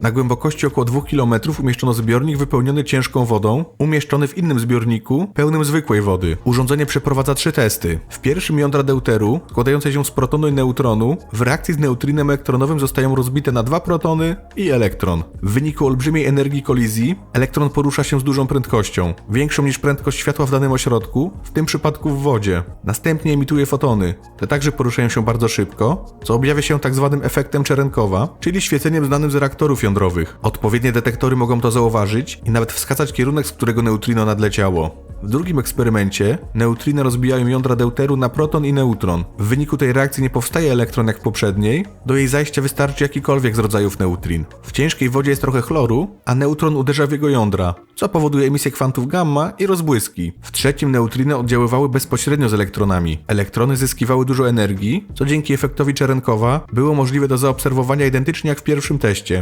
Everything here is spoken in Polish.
Na głębokości około 2 km umieszczono zbiornik wypełniony ciężką wodą, umieszczony w innym zbiorniku, pełnym zwykłej wody. Urządzenie przeprowadza trzy testy. W pierwszym jądra deuteru, składające się z protonu i neutronu, w reakcji z neutrinem elektronowym zostają rozbite na dwa protony i elektron. W wyniku olbrzymiej energii kolizji, elektron porusza się z dużą prędkością, większą niż prędkość światła w danym ośrodku, w tym przypadku w wodzie. Następnie emituje fotony. Te także poruszają się bardzo szybko, co objawia się tak zwanym efektem Czerenkowa, czyli świeceniem znanym z reaktorów. Odpowiednie detektory mogą to zauważyć i nawet wskazać kierunek, z którego neutrino nadleciało. W drugim eksperymencie neutriny rozbijają jądra deuteru na proton i neutron. W wyniku tej reakcji nie powstaje elektron jak w poprzedniej, do jej zajścia wystarczy jakikolwiek z rodzajów neutrin. W ciężkiej wodzie jest trochę chloru, a neutron uderza w jego jądra, co powoduje emisję kwantów gamma i rozbłyski. W trzecim neutriny oddziaływały bezpośrednio z elektronami. Elektrony zyskiwały dużo energii, co dzięki efektowi Czerenkowa było możliwe do zaobserwowania identycznie jak w pierwszym teście.